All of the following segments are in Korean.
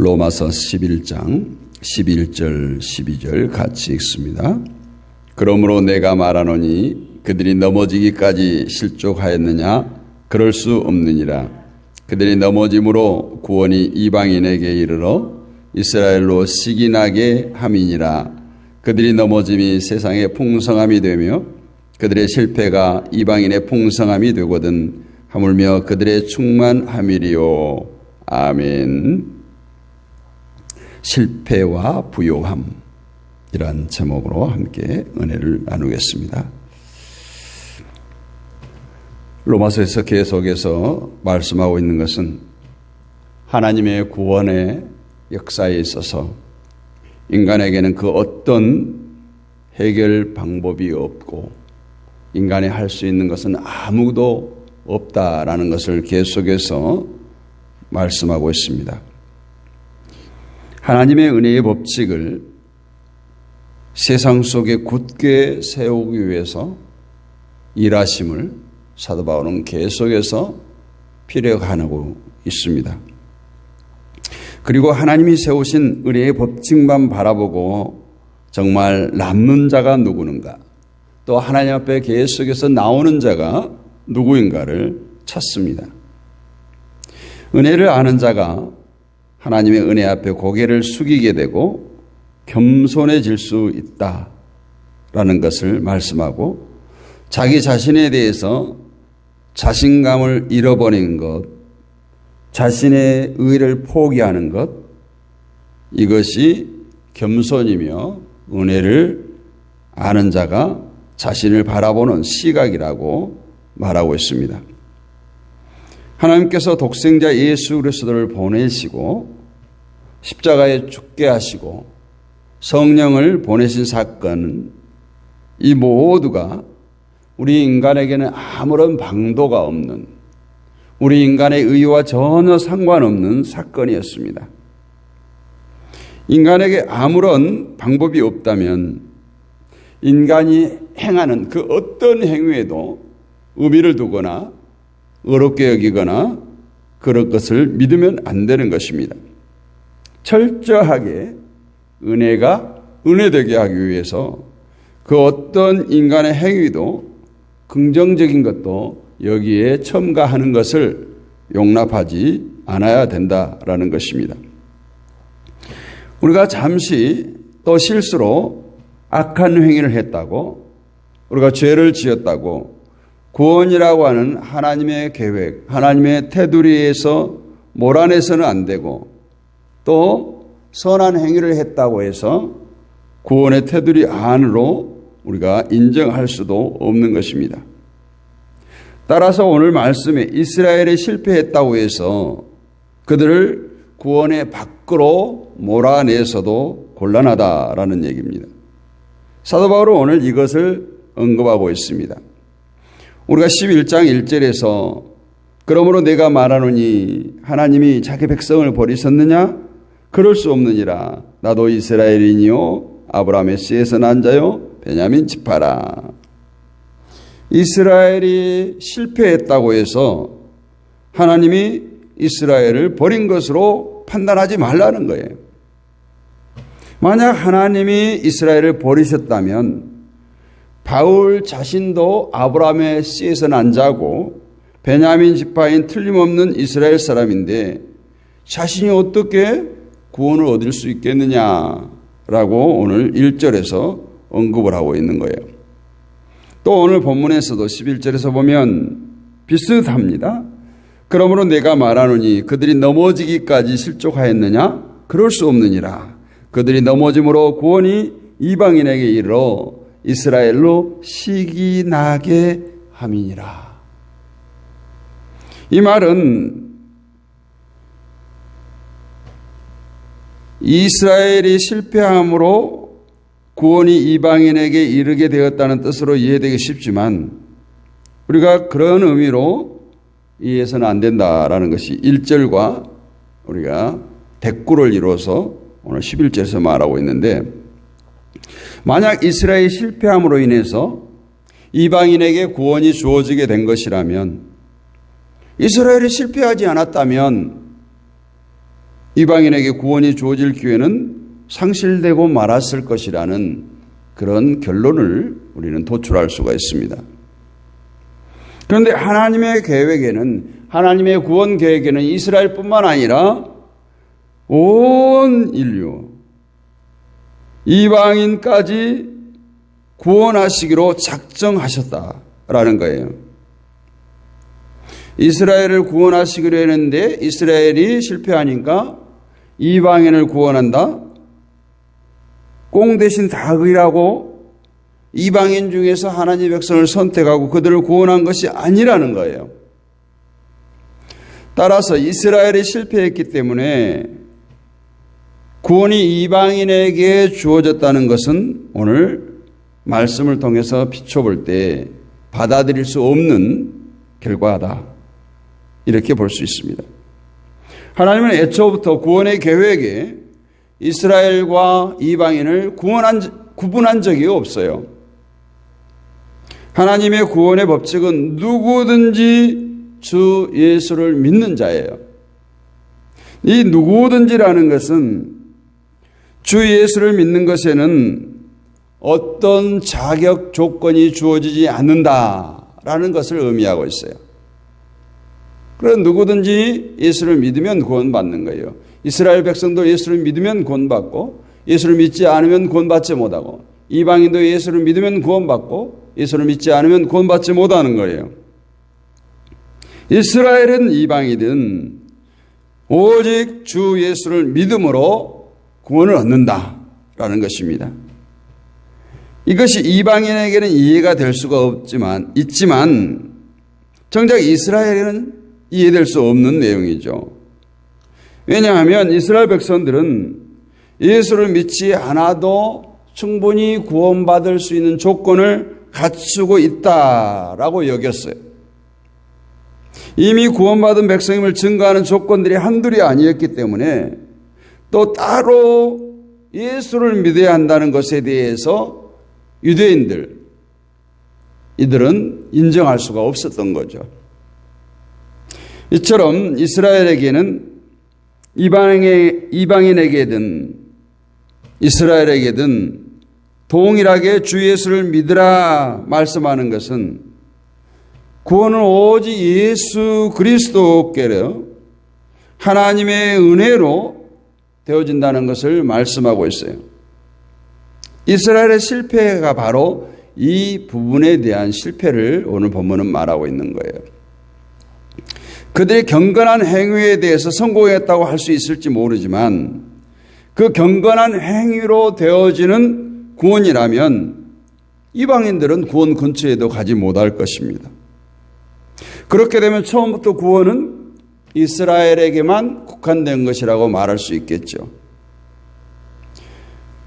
로마서 11장 11절 12절 같이 읽습니다. 그러므로 내가 말하노니 그들이 넘어지기까지 실족하였느냐? 그럴 수 없느니라. 그들이 넘어짐으로 구원이 이방인에게 이르러 이스라엘로 시기나게 함이니라. 그들이 넘어짐이 세상의 풍성함이 되며 그들의 실패가 이방인의 풍성함이 되거든 하물며 그들의 충만함이리요. 아멘 실패와 부요함 이란 제목으로 함께 은혜를 나누겠습니다. 로마서에서 계속해서 말씀하고 있는 것은 하나님의 구원의 역사에 있어서 인간에게는 그 어떤 해결 방법이 없고 인간이 할 수 있는 것은 아무도 없다라는 것을 계속해서 말씀하고 있습니다. 하나님의 은혜의 법칙을 세상 속에 굳게 세우기 위해서 일하심을 사도 바울은 계속해서 필요하고 있습니다. 그리고 하나님이 세우신 은혜의 법칙만 바라보고 정말 남는 자가 누구는가 또 하나님 앞에 계속해서 나오는 자가 누구인가를 찾습니다. 은혜를 아는 자가 하나님의 은혜 앞에 고개를 숙이게 되고 겸손해질 수 있다라는 것을 말씀하고 자기 자신에 대해서 자신감을 잃어버리는 것, 자신의 의를 포기하는 것, 이것이 겸손이며 은혜를 아는 자가 자신을 바라보는 시각이라고 말하고 있습니다. 하나님께서 독생자 예수 그리스도를 보내시고 십자가에 죽게 하시고 성령을 보내신 사건은 이 모두가 우리 인간에게는 아무런 방도가 없는 우리 인간의 의와 전혀 상관없는 사건이었습니다. 인간에게 아무런 방법이 없다면 인간이 행하는 그 어떤 행위에도 의미를 두거나 어렵게 여기거나 그럴 것을 믿으면 안 되는 것입니다. 철저하게 은혜가 은혜되게 하기 위해서 그 어떤 인간의 행위도 긍정적인 것도 여기에 첨가하는 것을 용납하지 않아야 된다라는 것입니다. 우리가 잠시 또 실수로 악한 행위를 했다고 우리가 죄를 지었다고 구원이라고 하는 하나님의 계획, 하나님의 테두리에서 몰아내서는 안 되고 또 선한 행위를 했다고 해서 구원의 테두리 안으로 우리가 인정할 수도 없는 것입니다. 따라서 오늘 말씀에 이스라엘이 실패했다고 해서 그들을 구원의 밖으로 몰아내서도 곤란하다라는 얘기입니다. 사도 바울은 오늘 이것을 언급하고 있습니다. 우리가 11장 1절에서 그러므로 내가 말하노니 하나님이 자기 백성을 버리셨느냐? 그럴 수 없느니라. 나도 이스라엘이니요 아브라함의 씨에서 난 자요 베냐민 지파라. 이스라엘이 실패했다고 해서 하나님이 이스라엘을 버린 것으로 판단하지 말라는 거예요. 만약 하나님이 이스라엘을 버리셨다면 바울 자신도 아브라함의 씨에서 난 자고 베냐민 지파인 틀림없는 이스라엘 사람인데 자신이 어떻게 구원을 얻을 수 있겠느냐라고 오늘 1절에서 언급을 하고 있는 거예요. 또 오늘 본문에서도 11절에서 보면 비슷합니다. 그러므로 내가 말하노니 그들이 넘어지기까지 실족하였느냐? 그럴 수 없느니라. 그들이 넘어짐으로 구원이 이방인에게 이르러 이스라엘로 시기 나게 함이니라. 이 말은 이스라엘이 실패함으로 구원이 이방인에게 이르게 되었다는 뜻으로 이해되기 쉽지만 우리가 그런 의미로 이해해서는 안 된다라는 것이 1절과 우리가 대꾸를 이루어서 오늘 11절에서 말하고 있는데 만약 이스라엘이 실패함으로 인해서 이방인에게 구원이 주어지게 된 것이라면 이스라엘이 실패하지 않았다면 이방인에게 구원이 주어질 기회는 상실되고 말았을 것이라는 그런 결론을 우리는 도출할 수가 있습니다. 그런데 하나님의 계획에는 하나님의 구원 계획에는 이스라엘뿐만 아니라 온 인류 이방인까지 구원하시기로 작정하셨다라는 거예요. 이스라엘을 구원하시기로 했는데 이스라엘이 실패하니까 이방인을 구원한다? 꽁 대신 닭이라고 이방인 중에서 하나님 백성을 선택하고 그들을 구원한 것이 아니라는 거예요. 따라서 이스라엘이 실패했기 때문에 구원이 이방인에게 주어졌다는 것은 오늘 말씀을 통해서 비춰볼 때 받아들일 수 없는 결과다. 이렇게 볼 수 있습니다. 하나님은 애초부터 구원의 계획에 이스라엘과 이방인을 구원한, 구분한 적이 없어요. 하나님의 구원의 법칙은 누구든지 주 예수를 믿는 자예요. 이 누구든지라는 것은 주 예수를 믿는 것에는 어떤 자격 조건이 주어지지 않는다라는 것을 의미하고 있어요. 그런 누구든지 예수를 믿으면 구원받는 거예요. 이스라엘 백성도 예수를 믿으면 구원받고 예수를 믿지 않으면 구원받지 못하고 이방인도 예수를 믿으면 구원받고 예수를 믿지 않으면 구원받지 못하는 거예요. 이스라엘은 이방이든 오직 주 예수를 믿음으로 구원을 얻는다라는 것입니다. 이것이 이방인에게는 이해가 될 수가 없지만 있지만 정작 이스라엘에는 이해될 수 없는 내용이죠. 왜냐하면 이스라엘 백성들은 예수를 믿지 않아도 충분히 구원받을 수 있는 조건을 갖추고 있다라고 여겼어요. 이미 구원받은 백성임을 증거하는 조건들이 한둘이 아니었기 때문에 또 따로 예수를 믿어야 한다는 것에 대해서 유대인들, 이들은 인정할 수가 없었던 거죠. 이처럼 이스라엘에게는 이방에, 이방인에게든 이스라엘에게든 동일하게 주 예수를 믿으라 말씀하는 것은 구원은 오직 예수 그리스도께로 하나님의 은혜로 되어진다는 것을 말씀하고 있어요. 이스라엘의 실패가 바로 이 부분에 대한 실패를 오늘 본문은 말하고 있는 거예요. 그들의 경건한 행위에 대해서 성공했다고 할 수 있을지 모르지만 그 경건한 행위로 되어지는 구원이라면 이방인들은 구원 근처에도 가지 못할 것입니다. 그렇게 되면 처음부터 구원은 이스라엘에게만 국한된 것이라고 말할 수 있겠죠.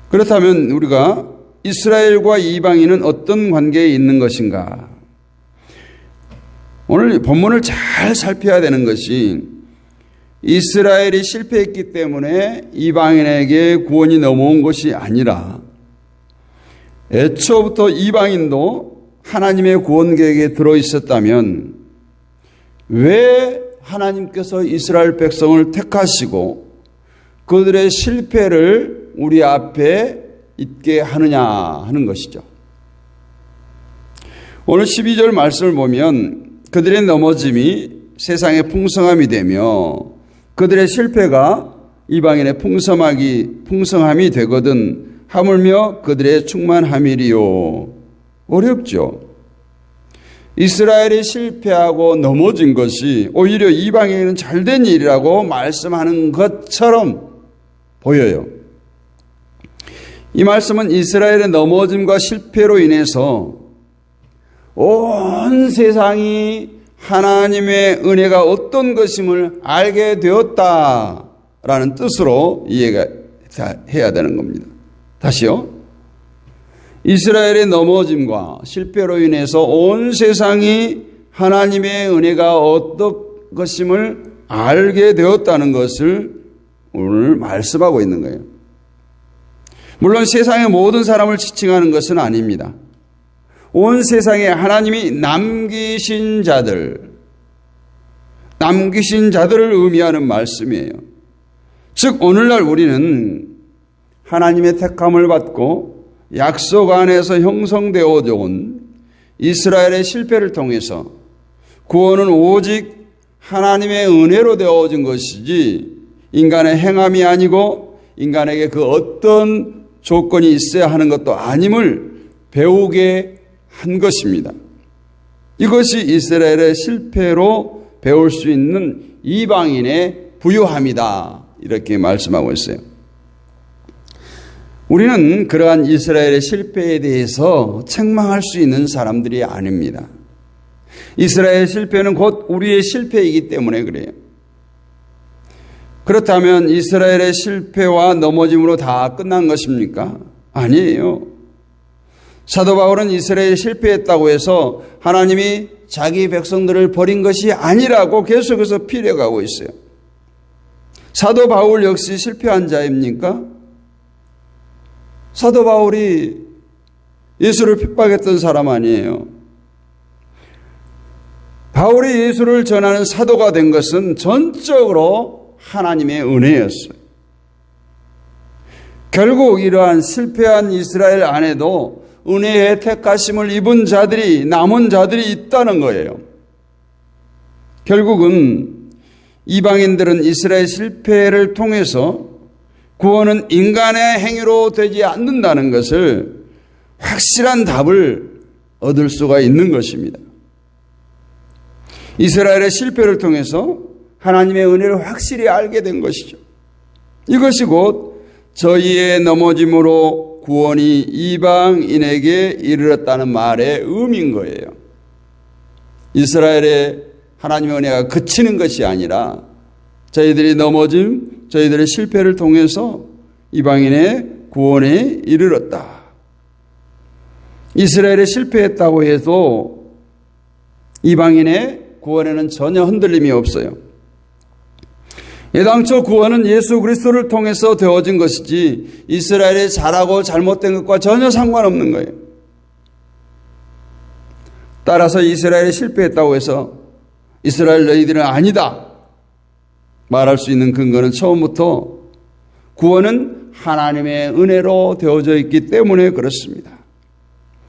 그렇다면 우리가 이스라엘과 이방인은 어떤 관계에 있는 것인가? 오늘 본문을 잘 살펴야 되는 것이 이스라엘이 실패했기 때문에 이방인에게 구원이 넘어온 것이 아니라 애초부터 이방인도 하나님의 구원 계획에 들어 있었다면 왜 하나님께서 이스라엘 백성을 택하시고 그들의 실패를 우리 앞에 있게 하느냐 하는 것이죠. 오늘 12절 말씀을 보면 그들의 넘어짐이 세상의 풍성함이 되며 그들의 실패가 이방인의 풍성하기, 풍성함이 되거든 하물며 그들의 충만함이리요. 어렵죠. 이스라엘이 실패하고 넘어진 것이 오히려 이방인은 잘된 일이라고 말씀하는 것처럼 보여요. 이 말씀은 이스라엘의 넘어짐과 실패로 인해서 온 세상이 하나님의 은혜가 어떤 것임을 알게 되었다라는 뜻으로 이해가 해야 되는 겁니다. 다시요. 이스라엘의 넘어짐과 실패로 인해서 온 세상이 하나님의 은혜가 어떤 것임을 알게 되었다는 것을 오늘 말씀하고 있는 거예요. 물론 세상의 모든 사람을 지칭하는 것은 아닙니다. 온 세상에 하나님이 남기신 자들, 남기신 자들을 의미하는 말씀이에요. 즉 오늘날 우리는 하나님의 택함을 받고 약속 안에서 형성되어 온 이스라엘의 실패를 통해서 구원은 오직 하나님의 은혜로 되어진 것이지 인간의 행함이 아니고 인간에게 그 어떤 조건이 있어야 하는 것도 아님을 배우게 한 것입니다. 이것이 이스라엘의 실패로 배울 수 있는 이방인의 부유함이다. 이렇게 말씀하고 있어요. 우리는 그러한 이스라엘의 실패에 대해서 책망할 수 있는 사람들이 아닙니다. 이스라엘 실패는 곧 우리의 실패이기 때문에 그래요. 그렇다면 이스라엘의 실패와 넘어짐으로 다 끝난 것입니까? 아니에요. 사도 바울은 이스라엘이 실패했다고 해서 하나님이 자기 백성들을 버린 것이 아니라고 계속해서 피려가고 있어요. 사도 바울 역시 실패한 자입니까? 사도 바울이 예수를 핍박했던 사람 아니에요. 바울이 예수를 전하는 사도가 된 것은 전적으로 하나님의 은혜였어요. 결국 이러한 실패한 이스라엘 안에도 은혜의 택하심을 입은 자들이 남은 자들이 있다는 거예요. 결국은 이방인들은 이스라엘 실패를 통해서 구원은 인간의 행위로 되지 않는다는 것을 확실한 답을 얻을 수가 있는 것입니다. 이스라엘의 실패를 통해서 하나님의 은혜를 확실히 알게 된 것이죠. 이것이 곧 저희의 넘어짐으로 구원이 이방인에게 이르렀다는 말의 의미인 거예요. 이스라엘의 하나님의 은혜가 그치는 것이 아니라 저희들이 넘어짐, 저희들의 실패를 통해서 이방인의 구원에 이르렀다. 이스라엘이 실패했다고 해도 이방인의 구원에는 전혀 흔들림이 없어요. 예당초 구원은 예수 그리스도를 통해서 되어진 것이지 이스라엘이 잘하고 잘못된 것과 전혀 상관없는 거예요. 따라서 이스라엘이 실패했다고 해서 이스라엘 너희들은 아니다 말할 수 있는 근거는 처음부터 구원은 하나님의 은혜로 되어져 있기 때문에 그렇습니다.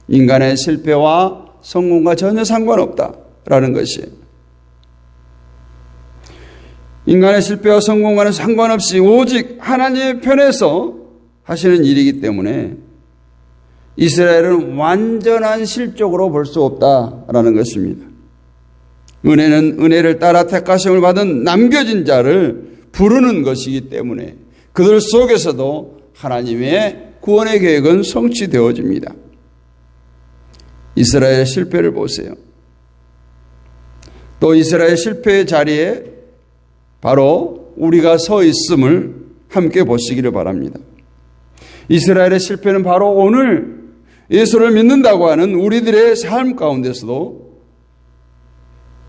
인간의 실패와 성공과 전혀 상관없다라는 것이에요. 인간의 실패와 성공과는 상관없이 오직 하나님의 편에서 하시는 일이기 때문에 이스라엘은 완전한 실족으로 볼 수 없다라는 것입니다. 은혜는 은혜를 따라 택하심을 받은 남겨진 자를 부르는 것이기 때문에 그들 속에서도 하나님의 구원의 계획은 성취되어집니다. 이스라엘 실패를 보세요. 또 이스라엘 실패의 자리에 바로 우리가 서 있음을 함께 보시기를 바랍니다. 이스라엘의 실패는 바로 오늘 예수를 믿는다고 하는 우리들의 삶 가운데서도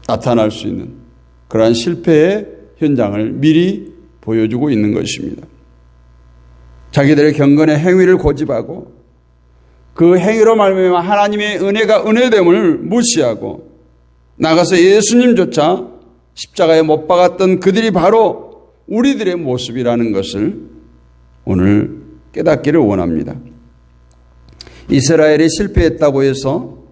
나타날 수 있는 그러한 실패의 현장을 미리 보여주고 있는 것입니다. 자기들의 경건의 행위를 고집하고 그 행위로 말미암아 하나님의 은혜가 은혜됨을 무시하고 나가서 예수님조차 십자가에 못 박았던 그들이 바로 우리들의 모습이라는 것을 오늘 깨닫기를 원합니다. 이스라엘이 실패했다고 해서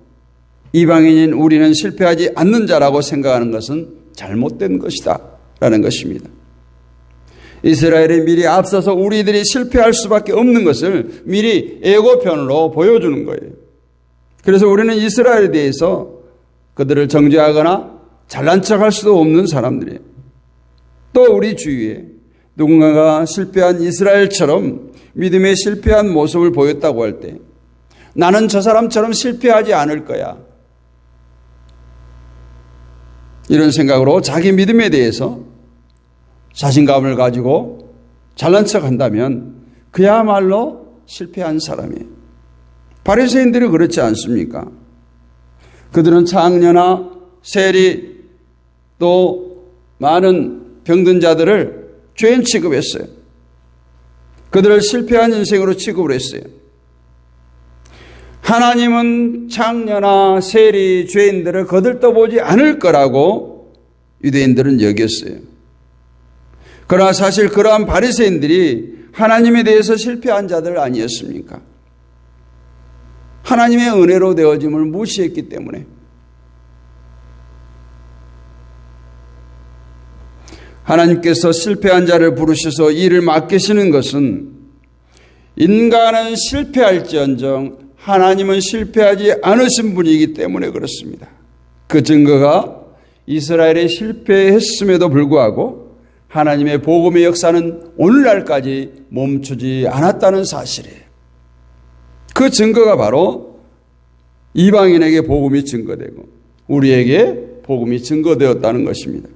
이방인인 우리는 실패하지 않는 자라고 생각하는 것은 잘못된 것이다. 라는 것입니다. 이스라엘이 미리 앞서서 우리들이 실패할 수밖에 없는 것을 미리 예고편으로 보여주는 거예요. 그래서 우리는 이스라엘에 대해서 그들을 정죄하거나 잘난 척할 수도 없는 사람들이에요. 또 우리 주위에 누군가가 실패한 이스라엘처럼 믿음에 실패한 모습을 보였다고 할 때 나는 저 사람처럼 실패하지 않을 거야. 이런 생각으로 자기 믿음에 대해서 자신감을 가지고 잘난 척 한다면 그야말로 실패한 사람이에요. 바리새인들이 그렇지 않습니까? 그들은 창녀나 세리 또 많은 병든 자들을 죄인 취급했어요. 그들을 실패한 인생으로 취급을 했어요. 하나님은 창녀나 세리, 죄인들을 거들떠보지 않을 거라고 유대인들은 여겼어요. 그러나 사실 그러한 바리새인들이 하나님에 대해서 실패한 자들 아니었습니까? 하나님의 은혜로 되어짐을 무시했기 때문에 하나님께서 실패한 자를 부르셔서 일을 맡기시는 것은 인간은 실패할지언정 하나님은 실패하지 않으신 분이기 때문에 그렇습니다. 그 증거가 이스라엘이 실패했음에도 불구하고 하나님의 복음의 역사는 오늘날까지 멈추지 않았다는 사실이에요. 그 증거가 바로 이방인에게 복음이 증거되고 우리에게 복음이 증거되었다는 것입니다.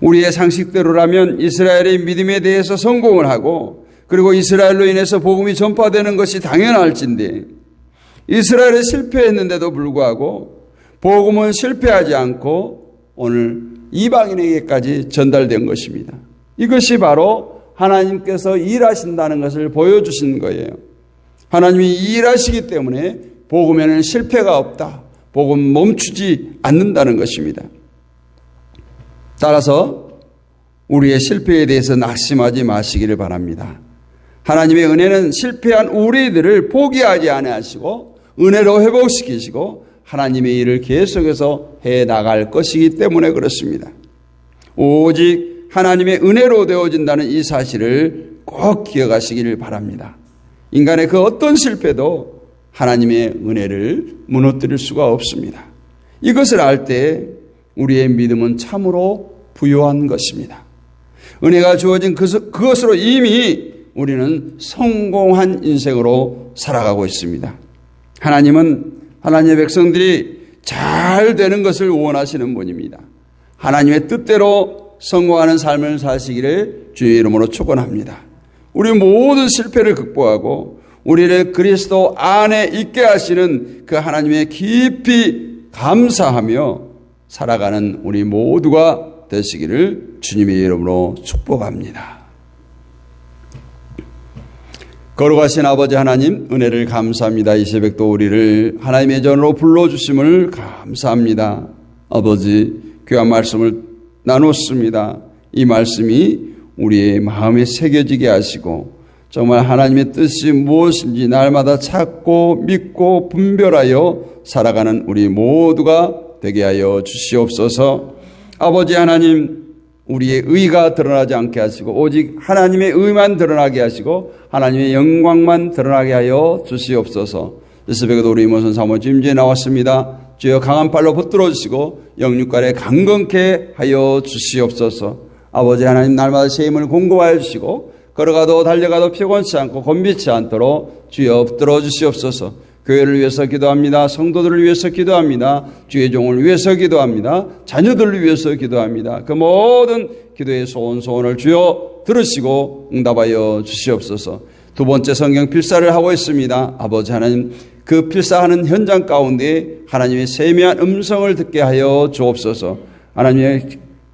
우리의 상식대로라면 이스라엘의 믿음에 대해서 성공을 하고 그리고 이스라엘로 인해서 복음이 전파되는 것이 당연할진데 이스라엘이 실패했는데도 불구하고 복음은 실패하지 않고 오늘 이방인에게까지 전달된 것입니다. 이것이 바로 하나님께서 일하신다는 것을 보여주신 거예요. 하나님이 일하시기 때문에 복음에는 실패가 없다. 복음 멈추지 않는다는 것입니다. 따라서 우리의 실패에 대해서 낙심하지 마시기를 바랍니다. 하나님의 은혜는 실패한 우리들을 포기하지 아니하시고 은혜로 회복시키시고 하나님의 일을 계속해서 해 나갈 것이기 때문에 그렇습니다. 오직 하나님의 은혜로 되어진다는 이 사실을 꼭 기억하시기를 바랍니다. 인간의 그 어떤 실패도 하나님의 은혜를 무너뜨릴 수가 없습니다. 이것을 알 때 우리의 믿음은 참으로 부요한 것입니다. 은혜가 주어진 그것으로 이미 우리는 성공한 인생으로 살아가고 있습니다. 하나님은 하나님의 백성들이 잘 되는 것을 원하시는 분입니다. 하나님의 뜻대로 성공하는 삶을 사시기를 주의 이름으로 축원합니다. 우리 모든 실패를 극복하고 우리를 그리스도 안에 있게 하시는 그 하나님의 깊이 감사하며 살아가는 우리 모두가 되시기를 주님의 이름으로 축복합니다. 거룩하신 아버지 하나님 은혜를 감사합니다. 이 새벽도 우리를 하나님의 전으로 불러주심을 감사합니다. 아버지 귀한 말씀을 나눴습니다. 이 말씀이 우리의 마음에 새겨지게 하시고 정말 하나님의 뜻이 무엇인지 날마다 찾고 믿고 분별하여 살아가는 우리 모두가 되게 하여 주시옵소서. 아버지 하나님 우리의 의가 드러나지 않게 하시고 오직 하나님의 의만 드러나게 하시고 하나님의 영광만 드러나게 하여 주시옵소서. 이 새벽에도 우리 모선 사모님 이제 나왔습니다. 주여 강한 팔로 붙들어 주시고 영육간에 강건케 하여 주시옵소서. 아버지 하나님 날마다 새 힘을 공고하여 주시고 걸어가도 달려가도 피곤치 않고 곤비치 않도록 주여 붙들어 주시옵소서. 교회를 위해서 기도합니다. 성도들을 위해서 기도합니다. 주의 종을 위해서 기도합니다. 자녀들을 위해서 기도합니다. 그 모든 기도의 소원 소원을 주여 들으시고 응답하여 주시옵소서. 두 번째 성경 필사를 하고 있습니다. 아버지 하나님 그 필사하는 현장 가운데 하나님의 세미한 음성을 듣게 하여 주옵소서. 하나님의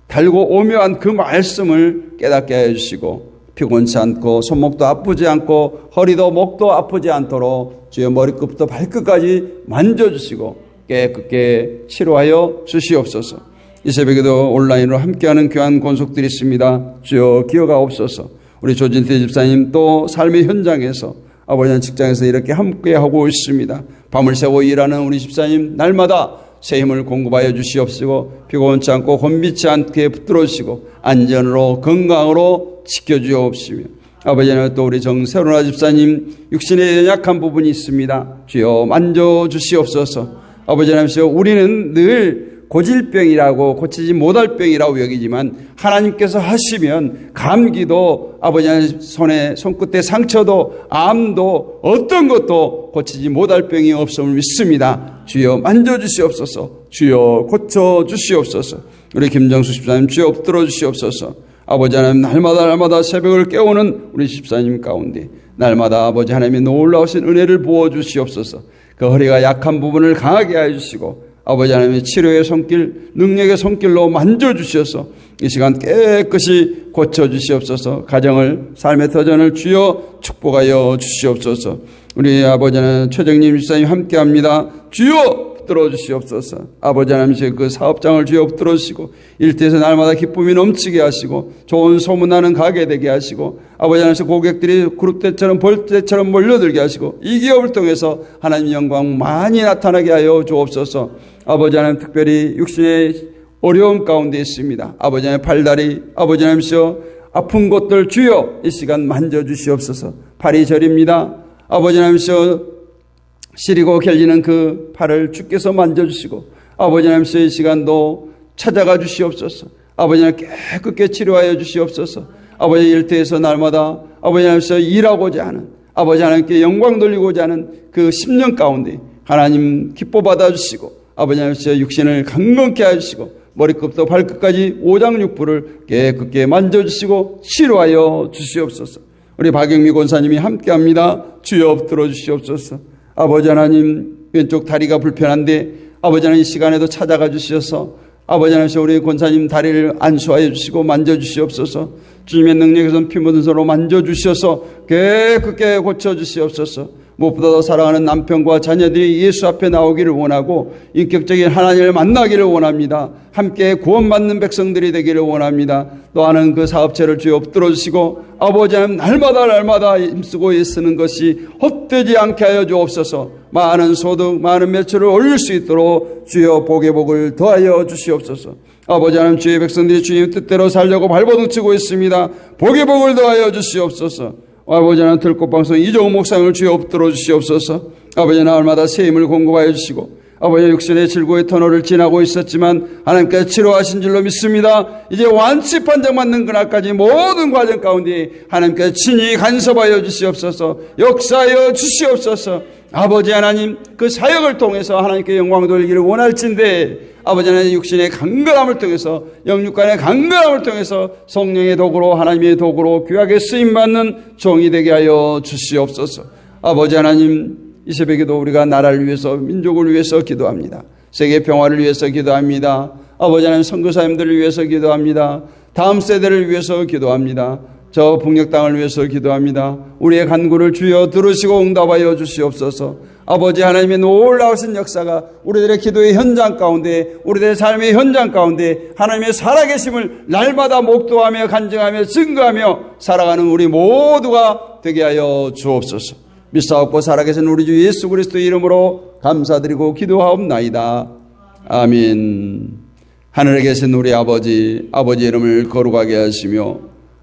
달고 오묘한 그 말씀을 깨닫게 하여 주시고 피곤치 않고 손목도 아프지 않고 허리도 목도 아프지 않도록 주의 머리끝부터 발끝까지 만져주시고 깨끗게 치료하여 주시옵소서. 이 새벽에도 온라인으로 함께하는 귀한 권속들이 있습니다. 주여 기어가옵소서. 우리 조진태 집사님 또 삶의 현장에서 아버지는 직장에서 이렇게 함께하고 있습니다. 밤을 새고 일하는 우리 집사님 날마다 새 힘을 공급하여 주시옵시고 피곤치 않고 곤비치 않게 붙들어 주시고 안전으로 건강으로 지켜 주옵시며 아버지는 또 우리 정세로나 집사님 육신에 연약한 부분이 있습니다. 주여 만져 주시옵소서. 아버지 하나님 우리는 늘 고질병이라고 고치지 못할 병이라고 여기지만 하나님께서 하시면 감기도 아버지 하나님 손에 손끝에 상처도 암도 어떤 것도 고치지 못할 병이 없음을 믿습니다. 주여 만져주시옵소서. 주여 고쳐주시옵소서. 우리 김정수 집사님 주여 엎드려 주시옵소서. 아버지 하나님 날마다 날마다 새벽을 깨우는 우리 집사님 가운데 날마다 아버지 하나님의 놀라우신 은혜를 부어 주시옵소서 그 허리가 약한 부분을 강하게 해주시고 아버지 하나님의 치료의 손길 능력의 손길로 만져주셔서 이 시간 깨끗이 고쳐주시옵소서 가정을 삶의 터전을 주여 축복하여 주시옵소서 우리 아버지는 최정님 집사님 함께합니다 주여 붙들어 주시옵소서. 아버지 하나님 그 사업장을 주여 붙들어 주시고 일터에서 날마다 기쁨이 넘치게 하시고 좋은 소문나는 가게 되게 하시고 아버지 하나님 고객들이 그룹 때처럼 볼 때처럼 몰려들게 하시고 이 기업을 통해서 하나님 영광 많이 나타나게 하여 주옵소서. 아버지 하나님 특별히 육신의 어려움 가운데 있습니다. 아버지 하나님 팔다리 아버지 하나님시여 아픈 곳들 주여 이 시간 만져주시옵소서. 팔이 저립니다. 아버지 하나님시여 시리고 결리는 그 팔을 주께서 만져주시고 아버지 하나님께서 이 시간도 찾아가 주시옵소서. 아버지 하나님 깨끗게 치료하여 주시옵소서. 아버지 일터에서 날마다 아버지 하나님께서 일하고자 하는 아버지 하나님께 영광 돌리고자 하는 그 10년 가운데 하나님 기뻐 받아주시고 아버지 하나님께서 육신을 강건케 해주시고 머리끝부터 발끝까지 오장육부를 깨끗게 만져주시고 치료하여 주시옵소서. 우리 박영미 권사님이 함께합니다 주여 들어주시옵소서. 아버지 하나님 왼쪽 다리가 불편한데 아버지 하나님 이 시간에도 찾아가 주셔서 아버지 하나님 우리 권사님 다리를 안수하여 주시고 만져 주시옵소서. 주님의 능력에서 피 묻은 손으로 만져 주셔서 깨끗게 고쳐 주시옵소서 무엇보다 도 사랑하는 남편과 자녀들이 예수 앞에 나오기를 원하고 인격적인 하나님을 만나기를 원합니다. 함께 구원받는 백성들이 되기를 원합니다. 또 하는 그 사업체를 주여 엎들어 주시고 아버지 하나님 날마다 날마다 힘쓰고 애쓰는 것이 헛되지 않게 하여 주옵소서 많은 소득 많은 매출을 올릴 수 있도록 주여 복의 복을 더하여 주시옵소서 아버지 하나님 주의 백성들이 주님 뜻대로 살려고 발버둥치고 있습니다. 복의 복을 더하여 주시옵소서 아버지 하나님 들꽃방송 이종호 목상을 주여 엎들어 주시옵소서. 아버지 날마다 새 힘을 공급하여 주시고 아버지 육신의 질고의 터널을 지나고 있었지만 하나님께서 치료하신 줄로 믿습니다. 이제 완치 판정 받는 그날까지 모든 과정 가운데 하나님께서 친히 간섭하여 주시옵소서. 역사하여 주시옵소서 아버지 하나님 그 사역을 통해서 하나님께 영광 돌리기를 원할진데 아버지 하나님 육신의 강건함을 통해서 영육간의 강건함을 통해서 성령의 도구로 하나님의 도구로 귀하게 쓰임 받는 종이 되게 하여 주시옵소서. 아버지 하나님 이 새벽에도 우리가 나라를 위해서 민족을 위해서 기도합니다. 세계 평화를 위해서 기도합니다. 아버지 하나님 선교사님들을 위해서 기도합니다. 다음 세대를 위해서 기도합니다 저 북녘 땅을 위해서 기도합니다. 우리의 간구를 주여 들으시고 응답하여 주시옵소서. 아버지 하나님의 놀라우신 역사가 우리들의 기도의 현장 가운데 우리들의 삶의 현장 가운데 하나님의 살아계심을 날마다 목도하며 간증하며 증거하며 살아가는 우리 모두가 되게 하여 주옵소서. 믿사옵고 살아계신 우리 주 예수 그리스도 이름으로 감사드리고 기도하옵나이다. 아멘. 하늘에 계신 우리 아버지, 아버지 이름을 거룩하게 하시며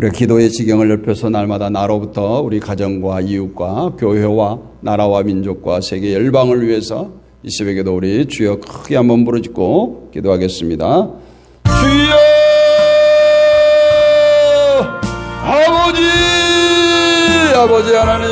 우리 기도의 지경을 넓혀서 날마다 나로부터 우리 가정과 이웃과 교회와 나라와 민족과 세계 열방을 위해서 이 새벽에도 우리 주여 크게 한번 부르짖고 기도하겠습니다. 주여 아버지 아버지 하나님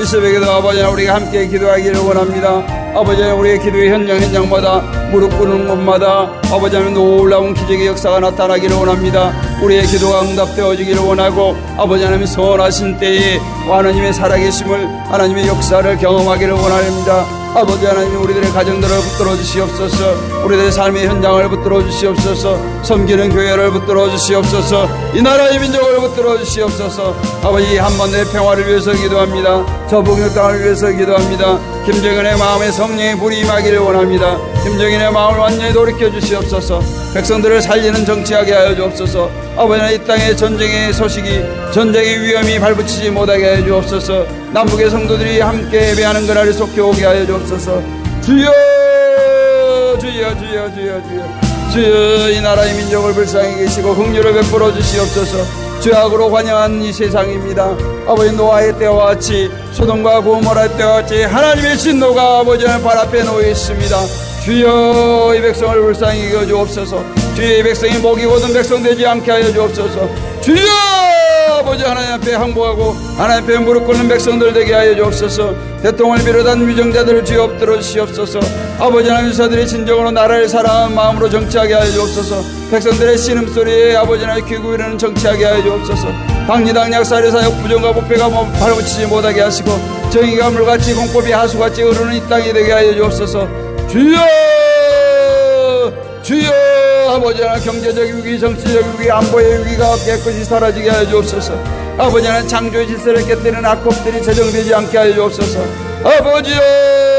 이 새벽에도 아버지 우리가 함께 기도하기를 원합니다. 아버지 우리의 기도의 현장 현장마다 무릎 꿇는 곳마다 아버지 하나님 놀라운 기적의 역사가 나타나기를 원합니다. 우리의 기도가 응답되어지기를 원하고 아버지 하나님 선하신 때에 하나님의 살아계심을 하나님의 역사를 경험하기를 원합니다. 아버지 하나님 우리들의 가정들을 붙들어 주시옵소서 우리들의 삶의 현장을 붙들어 주시옵소서 섬기는 교회를 붙들어 주시옵소서 이 나라의 민족을 붙들어 주시옵소서 아버지 한반도의 평화를 위해서 기도합니다 저 북녘 땅을 위해서 기도합니다 김정은의 마음에 성령의 불이 임하기를 원합니다. 김정인의 마음을 완전히 돌이켜 주시옵소서. 백성들을 살리는 정치하게 하여 주옵소서. 아버지 이 땅의 전쟁의 소식이 전쟁의 위험이 발붙이지 못하게 하여 주옵소서. 남북의 성도들이 함께 예배하는 그날에 속해 오게 하여 주옵소서. 주여 주여 주여 주여 주여. 주여 이 나라의 민족을 불쌍히 계시고 흥유를 베풀어 주시옵소서. 죄악으로 관영한 이 세상입니다. 아버지 노아의 때와 같이 소돔과 고모라의 때와 같이 하나님의 진노가 아버지 발 앞에 놓여 있습니다. 주여 이 백성을 불쌍히 여겨 주옵소서. 이 백성이 목이 고든 백성 되지 않게 하여 주옵소서. 주여 아버지 하나님 앞에 항복하고 하나님 앞에 무릎 꿇는 백성들 되게 하여 주옵소서. 대통령을 비롯한 위정자들을 주여 엎드려 주시옵소서. 아버지 하나님 사들이 진정으로 나라를 사랑하는 마음으로 정치하게 하여 주옵소서. 백성들의 신음소리에 아버지 하나님 귀구 이르는 정치하게 하여 주옵소서 당리당 약사리 사역 부정과 부패가 뭐 발붙이지 못하게 하시고 정의가 물같이 공법이 하수같이 흐르는 이 땅이 되게 하여 주옵소서. 주여! 주여! 아버지 하나 경제적 위기 정치적 위기 안보의 위기가 깨끗이 사라지게 하여 주옵소서. 아버지 하나 창조의 질서를 깨뜨리는 악법들이 제정되지 않게 하여 주옵소서. 아버지여!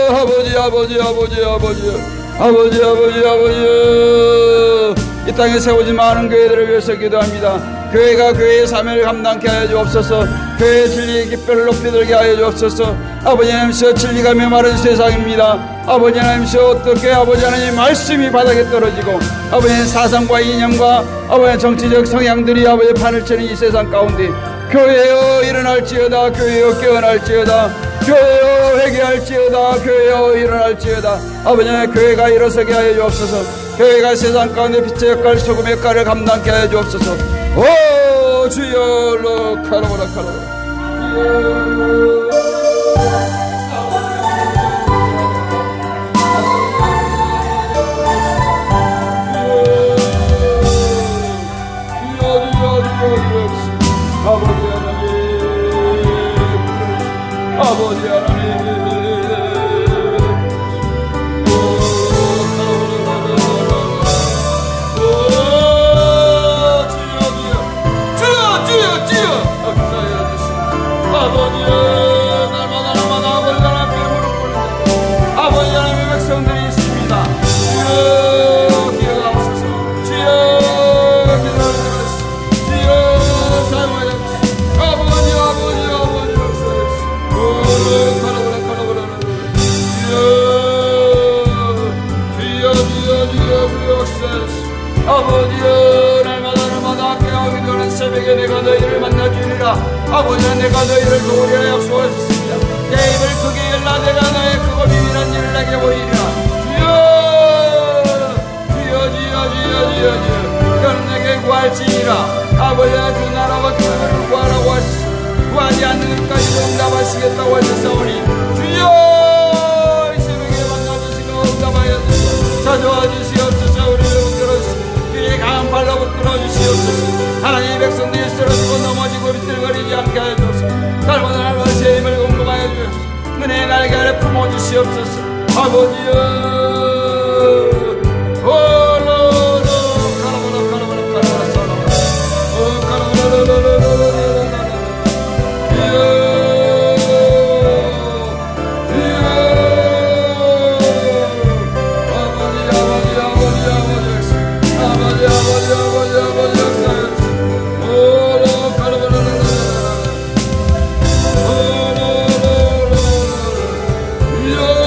아버지 아버지 아버지 아버지 아버지 아버지 아버지 이 땅에 세워진 많은 교회들을 위해서 기도합니다. 교회가 교회의 사명을 감당케 하여 주옵소서. 교회의 진리의 깃발을 높이 들게 하여 주옵소서. 아버지 하나님께서 진리가 메마른 세상입니다. 아버지 하나님께서 어떻게 아버지 하나님 말씀이 바닥에 떨어지고 아버지 사상과 이념과 아버지 정치적 성향들이 아버지 판을 치는 이 세상 가운데 교회여 일어날지어다 교회여 깨어날지어다 교회여 회개할지어다 교회여 일어날지어다. 아버지 교회가 일어서게 하여 주옵소서 교회가 세상 가운데 빛의 역할 소금의 역할을 감당케 하여 주옵소서 오 주여 로 카라보라 카라보라 아버지 하나님 아버지 주여 너는 내게 구할지니라. 아버지의 그 나라와 그 나라를 구하라고 하시고 구하지 않는 것까지 응답하시겠다고 하셨사오니 주여! 이 새벽에 만나주시고 응답하여 찾아와 주시옵소서. 우리를 붙들어주시고 그의 강한 발로 붙들어 주시옵소서. 하나님의 백성들이 쓰러지고 넘어지고 비틀거리지 않게 하여 날마다 날마다 제 힘을 공급하여 주옵소서. 은혜의 날개 아래 품어 주시옵소서. 아버지여 Lord.